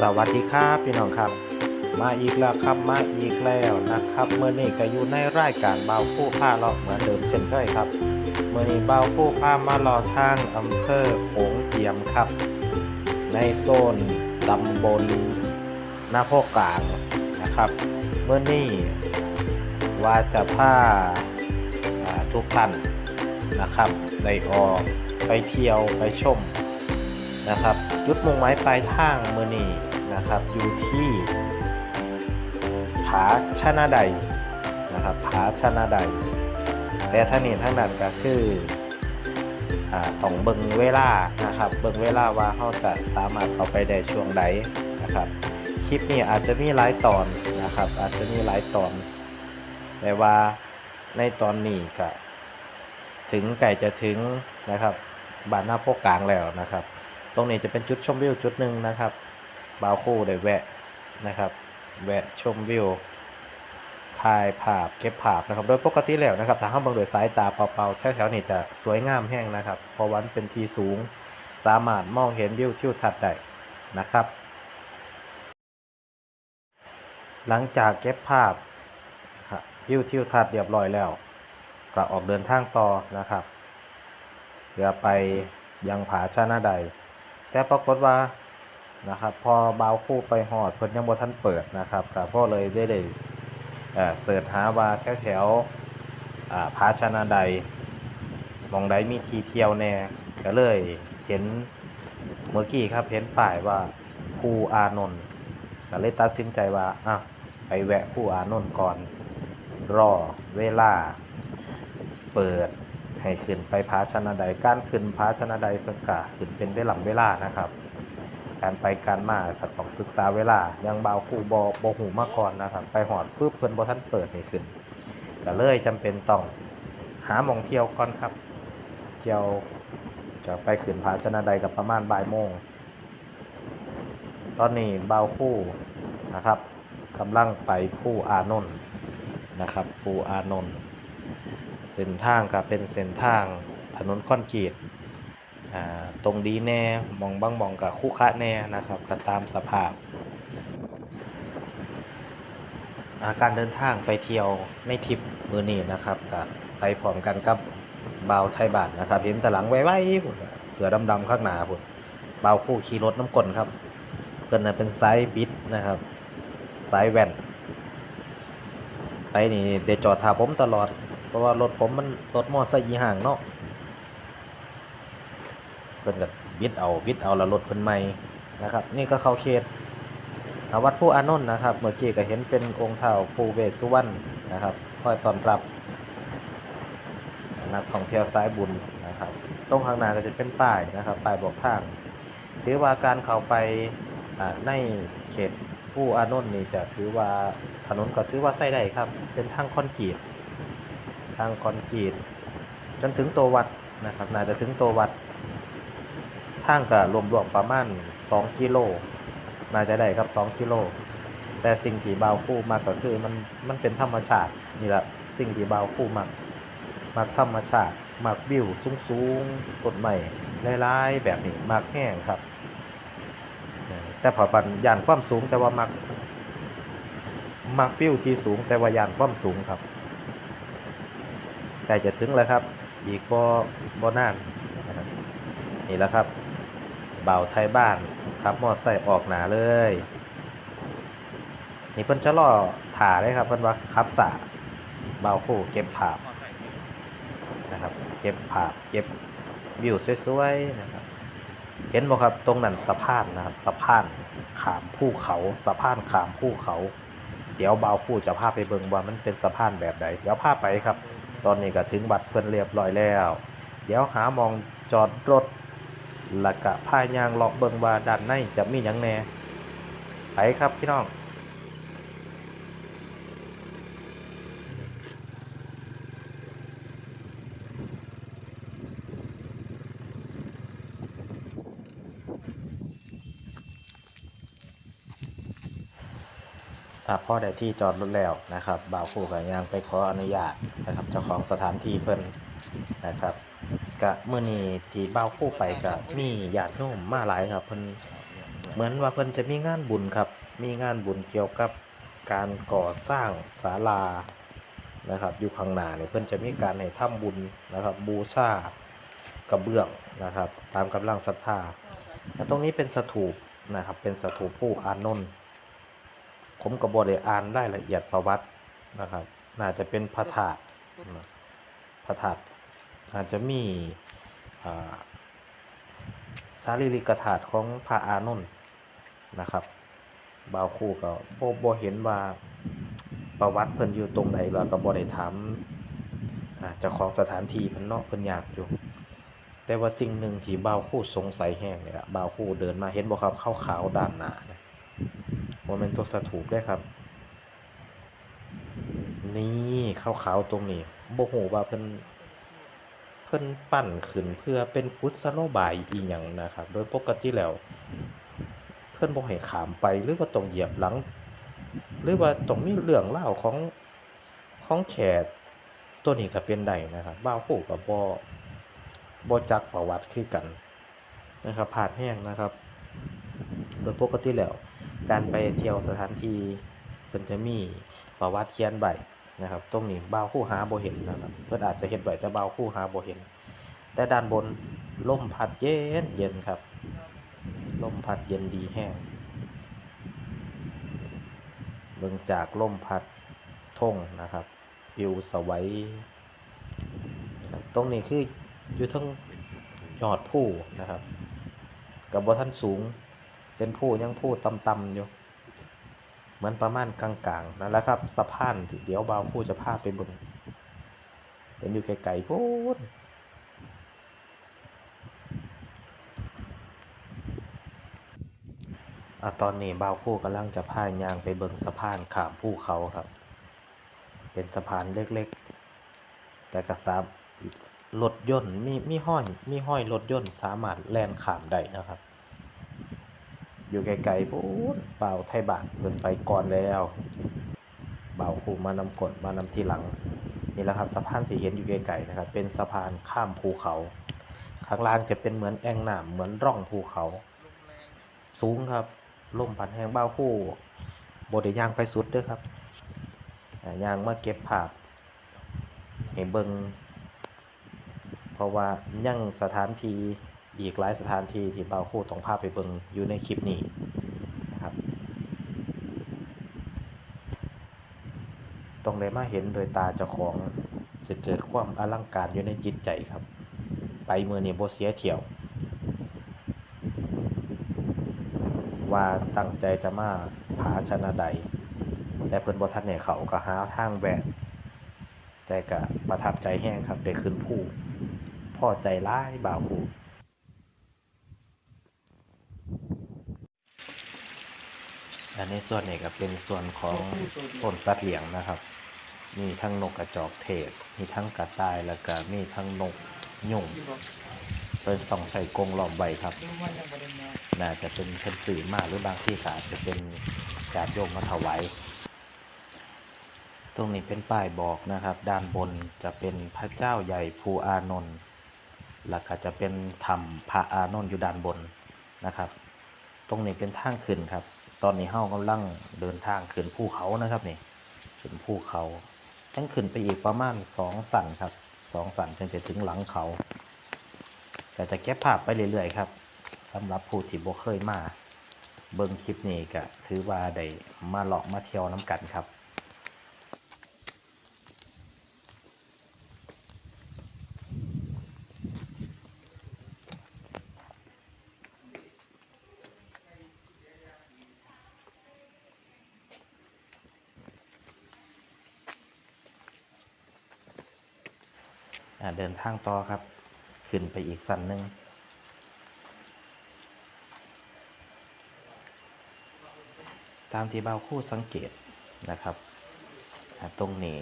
สวัสดีครับพี่น้องครับ มาอีกแล้วครับมาอีกแล้วนะครับเมื่อนี้ก็อยู่ในรายการเบาคู่ผ้าเลาเหมือนเดิมเช่นเคยครับเมื่อนี้เบาคู่ผ้ามาเลอทางอำเภอโขงเจียมครับ ในโซนตำบลนาโพกลางนะครับเมื่อนี้ว่าจะพาอ่าทุกท่านนะครับได้ออกไปเที่ยวไปชม นะครับจุดมุ่งหมายปลายทางมือนีนะครับอยู่ที่ผาชนะใดนะครับผาชนะใด แต่ท่านี้ทั้งนั้นก็คือต้องเบิ่งเวลานะครับเบิ่งเวลาว่าเขาจะสามารถเข้าไปได้ช่วงใดนะครับคลิปนี้อาจจะมีหลายตอนนะครับ อาจจะมีหลายตอน แต่ว่าในตอนนี้ก็ถึงไก่จะถึงนะครับบ้านหน้าโพกกลางแล้วนะครับ ตรงนี้จะเป็นจุดชมวิวจุดหนึ่งนะครับบาวคู่ได้แวะนะครับ แวะชมวิวถ่ายภาพเก็บภาพนะครับโดยปกติแล้วนะครับถ้าเข้าเบิ่งโดยสายตาเปล่าๆแถวๆนี้จะสวยงามแห้งนะครับเพราะวันเป็นที่สูง สามารถมองเห็นวิวทิวทัศน์ได้นะครับ หลังจากเก็บภาพวิวทิวทัศน์เรียบร้อยแล้ว ก็ออกเดินทางต่อนะครับเพื่อไปยังผาชนะใด แต่ปรากฏว่านะครับพอบาวคู่ไปหอดเพิ่นยังบ่ทันเปิดนะครับก็พ่อเลยได้ได้เอ่อเสิร์ชหาว่าแถวแถวๆอ่าผาชนะใดมองใดมีทีเที่ยวแน่ก็เลยเห็นเมื่อกี้ครับเห็นป้ายว่าภูอานนท์ก็เลยตัดสินใจว่าอะไปแวะภูอานนท์ก่อนรอเวลา เปิด ให้ขึ้นไปพาชนะใดการขึ้นพาชนะใดเพิ่นกะขึ้นเป็นเวลาเวลานะครับ การไปการมาก็ต้องศึกษาเวลายังเบาคู่บอบหูมาก่อนนะครับ ไปหอดปุ๊บเพิ่นบ่ทันเปิดให้ขึ้นก็เลยจำเป็นต้องหาหมองเที่ยวก่อนครับ เที่ยวจะไปขึ้นพาชนะใดกับประมาณบ่ายโมงตอนนี้เบาคู่นะครับกำลังไปผู้อานนท์นะครับผู้อานนท์ เส้นทางก็เป็นเส้นทางถนนคอนกรีตตรงดีแน่มองบางมองกับคุคะแน่นะครับก็ตามสภาพาการเดินทางไปเที่ยวในทริปมือนี้นะครับก็ไปพร้อมกันกับบาวไทยบานนะครับ เห็นแต่หลังไว้ๆเสือดำๆข้างหน้าพุ่นบ่าวคู่ขี่รถน้ำกลนครับเพิ่นน่ะเป็นไซส์บิดนะครับไซส์แว่นไปนี่เดจอดถาผมตลอด ราะว่ารถผมมันรถมอไซค์ยี่ห้างเนาะเพิ่นก็บิดเอาบิดเอาแล้วรถเพิ่นใหม่นะครับ นี่ก็เข้าเขตอ่าวัดผู้อานนท์นะครับ เมื่อกี้ก็เห็นเป็นองค์เท้าปู่เวสุวรรณนะครับคอยต้อนรับนักท่องเที่ยวสายบุญนะครับ ตรงข้างหน้าก็จะเป็นป้ายนะครับป้ายบอกทาง ถือว่าการเข้าไปในเขตผู้อานนท์นี่จะถือว่าถนนก็ถือว่าใช้ได้ครับ เป็นทางคอนกรีต ทางคอนกรีตจนถึงตัววัดนะครับน่าจะถึงตัววัดทางก็รวมๆประมาณ 2 กิโลน่าจะได้ครับ 2 กิโล แต่สิ่งที่เบาคู่มากก็คือมันมันเป็นธรรมชาตินี่แหละสิ่งที่เบาคู่มักมักธรรมชาติมักวิวสูงๆต้นไม้หลายๆแบบนี้มักแห้งครับ แต่พอปันยานความสูงแต่ว่ามักมักวิวที่สูงแต่ว่ายานความสูงครับ ใกล้จะถึงแล้วครับ อีกบ่บ่นานนะครับนี่แหละครับเบาไทยบ้านครับมอไซค์ออกหนาเลย นี่เพิ่นจะล่อถ่าเลยครับเพิ่นว่าขับสาเบาคู่เก็บภาพนะครับ เก็บภาพเก็บวิวสวยๆนะครับ เห็นบ่ครับตรงนั้นสะพานนะครับสะพานขามภูเขาสะพานขามภูเขา เดี๋ยวเบาคู่จะพาไปเบิงว่ามันเป็นสะพานแบบใดเดี๋ยวพาไปครับ ตอนนี้ก็ถึงบัตรเพื่อนเรียบร้อยแล้ว เดี๋ยวหามองจอดรถแล้วก็พายางเลาะเบิงว่าด้านในจะมีอย่างแน่ไปครับพี่น้อง ถ้าพ่อได้ที่จอดรถแล้วนะครับบ่าวคู่กับยางไปขออนุญาตนะครับเจ้าของสถานที่เพิ่นนะครับกะมื้อนี้ที่บ่าวคู่ไปกะมีญาติโยมมาหลายครับเพิ่นเหมือนว่าเพิ่นจะมีงานบุญครับ มีงานบุญเกี่ยวกับการก่อสร้างศาลานะครับ อยู่ข้างหน้าเนี่ยเพิ่นจะมีการให้ทำบุญนะครับบูชากระเบื้องนะครับ ตามกำลังศรัทธาและตรงนี้เป็นสถูปนะครับเป็นสถูปผู้อานนท์ ผมก็บ่ได้อ่านรายละเอียดประวัตินะครับ น่าจะเป็นพระธาตุพระธาตุอาจจะมีสารีริกธาตุของพระอานนท์นะครับบาวคู่ก็บ่บ่เห็นว่าประวัติเพิ่นอยู่ตรงใดแล้วก็บ่ได้ถามเจ้าของสถานที่เพิ่นเนาะเพิ่นอยากอยู่ แต่ว่าสิ่งหนึ่งที่บ่าวคู่สงสัยแห้งเลยอะบ่าวคู่เดินมาเห็นบ่ครับขาวๆด้านหน้า นะบ่แม่นตัวสถูปเด้ครับ นี่ขาวๆตรงนี้โบ่ฮู้ว่าเพิ่นเพิ่นปั้นขึ้นเพื่อเป็นกุศโลบายอีหยังนะครับ โดยปกติแล้ว เพิ่นบ่ให้ขามไปหรือว่าต้องเหยียบหลัง หรือว่าต้องมีเรื่องเล่าของของแขกตัวนี้ก็เป็นได้นะครับบ้าวผู้กับบ่บ่จักประวัติคือกันนะครับผ่านแห้งนะครับ โดยปกติแล้ว การไปเที่ยวสถานที่เพิ่นจะมีประวัติเขียนไว้นะครับ ตรงนี้บ่าวผู้หาบ่เห็นนะครับ เพิ่นอาจจะเฮ็ดไว้แต่บ่าวผู้หาบ่เห็น แต่ด้านบนลมพัดเย็นเย็นครับลมพัดเย็นดีแห้งเบิ่งจากลมพัดทงนะครับวิวสวัยตรงนี้คืออยู่ทั้งยอดผู้นะครับ กับบ่ท่านสูง เป็นผู้ยังผู้ต่ำๆอยู่ เหมือนประมาณกลางๆนั่นแหละครับสะพานที่เดี๋ยวบ่าวผู้จะพาไปเบิ่งเห็นอยู่ไกลๆพูนอะตอนนี้บ่าวผู้กำลังจะพายยางไปเบิงสะพานขามภูเขาครับ เป็นสะพานเล็กๆ แต่กระซับรถยนต์มีมีห้อยมีห้อยรถยนต์สามารถแล่นขามได้นะครับ อยู่ไกลๆพูนเป่าไทยบานเพิ่นไปก่อนแล้วเบ่าวผู้มานำกดมานำทีหลังนี่แหละครับสะพานที่เห็นอยู่ไกลๆนะครับ เป็นสะพานข้ามภูเขา ข้างล่างจะเป็นเหมือนแอ่งน้ำเหมือนร่องภูเขา สูงครับลมพัดแห้งเบ้าวผู้บดยางไปสุดด้วยครับอ่าย่างมาเก็บภาพให้เบิงเพราะว่ายังสถานที่ อีกหลายสถานที่ที่บ่าวคู่ต้องพาไปเบิงอยู่ในคลิปนี้นะครับ ต้องได้มาเห็นโดยตาเจ้าของจะเกิดความอลังการอยู่ในจิตใจครับ ไปเมือนี่โบเสียเที่ยว ว่าตั้งใจจะมาผาชนะใด แต่เพิ่นบทันเนี่ยเขาก็หาทางแวะแต่ก็ประทับใจแห้งครับได้ขึ้นผู้พ่อใจร้ายบ่าวผู้ อันในส่วนนี้ก็เป็นส่วนของต้นสัตว์เลี้ยงนะครับ มีทั้งนกกระจอกเทศ มีทั้งกระต่ายแล้วก็มีทั้งนกยุงเพิ่นต้องใส่กรงล้อมใบครับ น่าจะเป็นเพิ่นสื่อมากหรือบางที่ก็อาจจะเป็นญาติโยมมาถวายตรงนี้เป็นป้ายบอกนะครับ ด้านบนจะเป็นพระเจ้าใหญ่ภูอานนท์แล้วก็จะเป็นธรรมพระอานนท์อยู่ด้านบนนะครับ ตรงนี้เป็นทางขึ้นครับ ตอนนี้เฮากำลังเดินทางขึ้นภูเขานะครับนี่ขึ้นภูเขาทั้งขึ้นไปอีกประมาณสองสันครับสองสันถึงจะถึงหลังเขาก็จะเก็บภาพไปเรื่อยๆครับสำหรับผู้ที่บ่เคยมา เบิ่งคลิปนี้ก็ถือว่าได้มาเลาะมาเที่ยวน้ำกันครับ เดินทางต่อครับ ขึ้นไปอีกสั้นหนึ่งตามที่เบาคู่สังเกตนะครับตรงนี้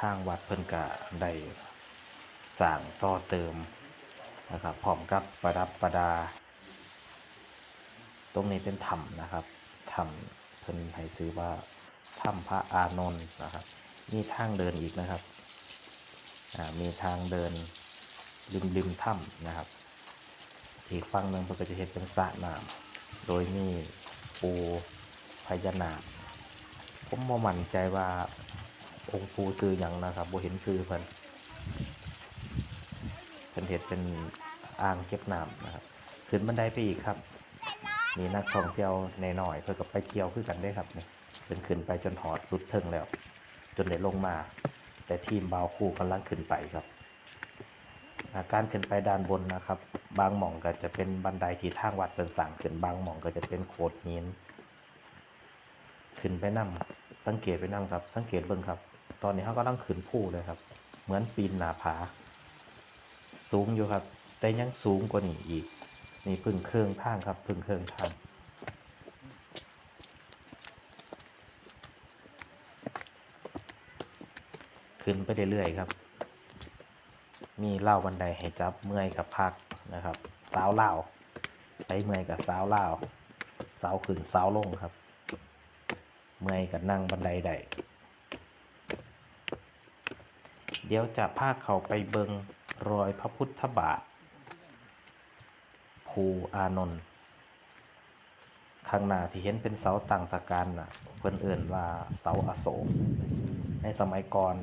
ทางวัดเพิ่นกะได้สร้างต่อเติมนะครับพร้อมกับประดับประดา ตรงนี้เป็นถ้ำนะครับถ้ำเพิ่นให้ซื้อว่าถ้ำพระอานนท์นะครับ มีทางเดินอีกนะครับ มีทางเดินริมริมถ้ำนะครับ อีกฝั่งหนึ่งเพิ่นก็จะเห็นเป็นสระน้ำโดยมีปูพญานาคผมบ่มั่นใจว่าองค์ปูซื้อหยังนะครับบ่เห็นซื้อเพิ่นเพิ่นเฮ็ดเป็นอ่างเก็บน้ำนะครับ ขึ้นบันไดไปอีกครับมีนักท่องเที่ยวในหน่อยๆเพื่อกับไปเที่ยวคือกันได้ครับนี่เป็นขึ้นไปจนหอดสุดเทิงแล้ว จนได้ลงมา แต่ทีมบาวคู่กำลังขึ้นไปครับอาการขึ้นไปด้านบนนะครับ บางหม่องก็จะเป็นบันไดที่ทางวัดเป็นสั่งขึ้นบางหม่องก็จะเป็นโขดหินขึ้นไปนั่งสังเกตไปนั่งครับ สังเกตเบิ่งครับ ตอนนี้เขากำลังขึ้นภูเลยครับ เหมือนปีนหน้าผา สูงอยู่ครับ แต่ยังสูงกว่านี้อีก นี่พึ่งเครื่องทางครับ พึ่งเครื่องทาง ขึ้นไปเรื่อยๆครับ มีเล่าบันไดให้จับเมื่อยกับพักนะครับสาวเล่าไปเมื่อยกับสาวเล่าสาวขึ้นสาวลงครับ เมื่อยกับนั่งบันไดได้เดี๋ยวจะพาเขาไปเบิงรอยพระพุทธบาทภูอานนท์ข้างหน้าที่เห็นเป็นเสาต่างตะการน่ะเพิ่นเอื่นว่าเสาอโศกในสมัยก่อน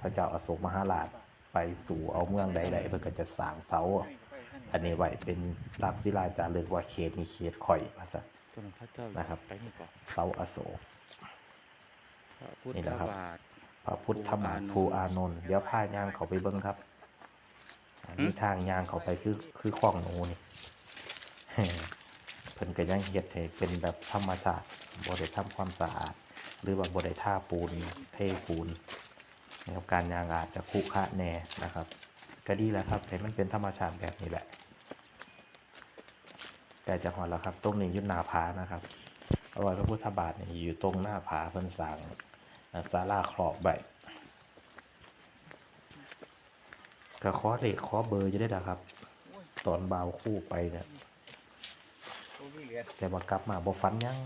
พระเจ้าอโศกมหาราชไปสู่เอาเมืองใดๆเพิ่นก็จะสร้างเสาอันนี้ไว้เป็นลักษิลาจารึกว่าเขตนี้เขตข่อยว่าซั่นตัวนั้นพระเจ้านะครับไปนี่ก่อนเสาอโศกพระพุทนี่ธนะครับบาทพระพุทธบาทภูอานนท์เดี๋ยวพาย่างเขาไปเบิ่งครับอันนี้ทางย่างเขาไปคือคือคลองหนูนี่เพิ่นก็ยังเฮ็ดให้เป็นแบบธรรมชาติบ่ได้ทำความสะอาด หรือว่าบ่ได้ท่าปูนเทปูน นะครับการย่างอาจจะคุขระแน่นะครับก็ดีแล้วครับให้มันเป็นธรรมชาติแบบนี้แหละ แต่จะหอดแล้วครับตรงนี้อยุนนาผานะครับเอาไว้พระพุทธบาทนี่อยู่ตรงหน้าผาเพิ่นสร้างอ่าศาลาครอบไว้ก็ขอเลขขอเบอร์จะได้นะครับ ตอนบ่าวคู่ไปเนี่ยแต่ว่ากลับมาบ่ฟันหยัง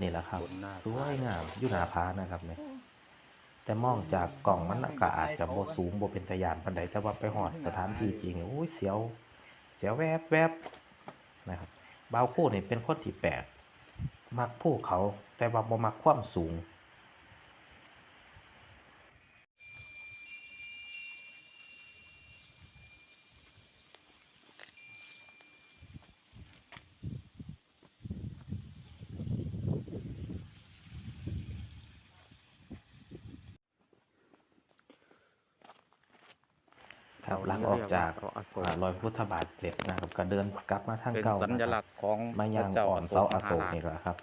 นี่แหละครับบนหน้าสวยงามอยู่หน้าผานะครับเนี่ยแต่มองจากกล่องมันก็อาจจะบ่สูงบ่เป็นตะยานปานใดแต่ว่าไปหอดสถานที่จริงโอ้ยเสียวเสียวแวบแวบนะครับบ่าวคู่นี่เป็นคนที่แปลกมักภูเขาแต่ว่าบ่มักความสูง ครับหลังออกจากเสอโศอ่ากรอยพระพุทธบาทเสร็จนะครับ ก็เดินกลับมาทางเป็นเก่าสัญลักษณ์ของมายังพระเจ้าอ่อนเสาอโศกมหรชนี่แหละครับ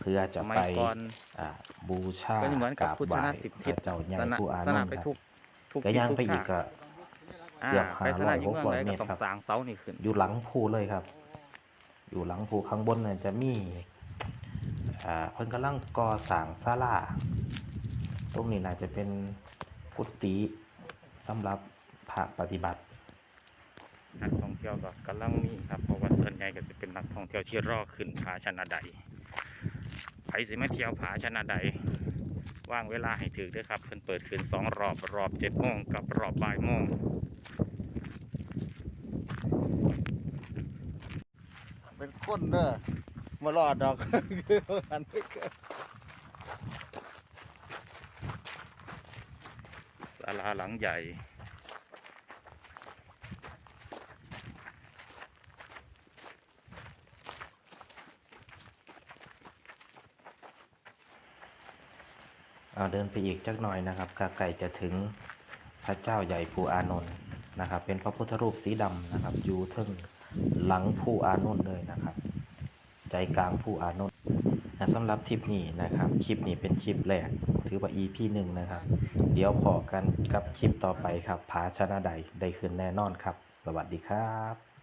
เพื่อจะสมัยไปก่อนอ่าบูชาก็เหมือนกับราพุทธไหว้นาสิบพทิศระเจ้าใหญ่สนะผู้อาสนนะนท์ไปครับทุกทุกก็ย่างทิศไปอีกทุก็อ่าเกือบไปสนะอยู่เมือง500ใดเมก็ตรต้องครับสร้างเสานี่ขึ้นอยู่หลังภูเลยครับ อยู่หลังภูข้างบนเนี่ยจะมีอ่าเพิ่นกำลังก่อสร้างศาลาตรงนี้น่าจะเป็นกุฏิสำหรับ พระปฏิบัติ นักท่องเที่ยวก็กำลังมีครับเพราะว่าส่วนใหญ่ก็จะเป็นนักท่องเที่ยวที่รอขึ้นผาชนะใดไผสิมาเที่ยวผาชนะใดว่างเวลาให้ถือด้วยครับเพิ่นเปิดคืนสองรอบรอบเจ็ดโมงกับรอบบ่ายโมงเป็นคนเด้อมารอดดอกคือมันไม่เกิดศาลาหลังใหญ่ เอาเดินไปอีกจักหน่อยนะครับกาไก่จะถึงพระเจ้าใหญ่ภูอานนท์นะครับ เป็นพระพุทธรูปสีดำนะครับ อยู่ทึงหลังภูอานนท์เลยนะครับ ใจกลางภูอานนท์นสำหรับทริปนี้นะครับ คลิปนี้เป็นคลิปแรก ถือว่า EP หนึ่งนะครับ เดี๋ยวพอกันกับคลิปต่อไปครับผาชนะใดได้ขึ้นแน่นอนครับ สวัสดีครับ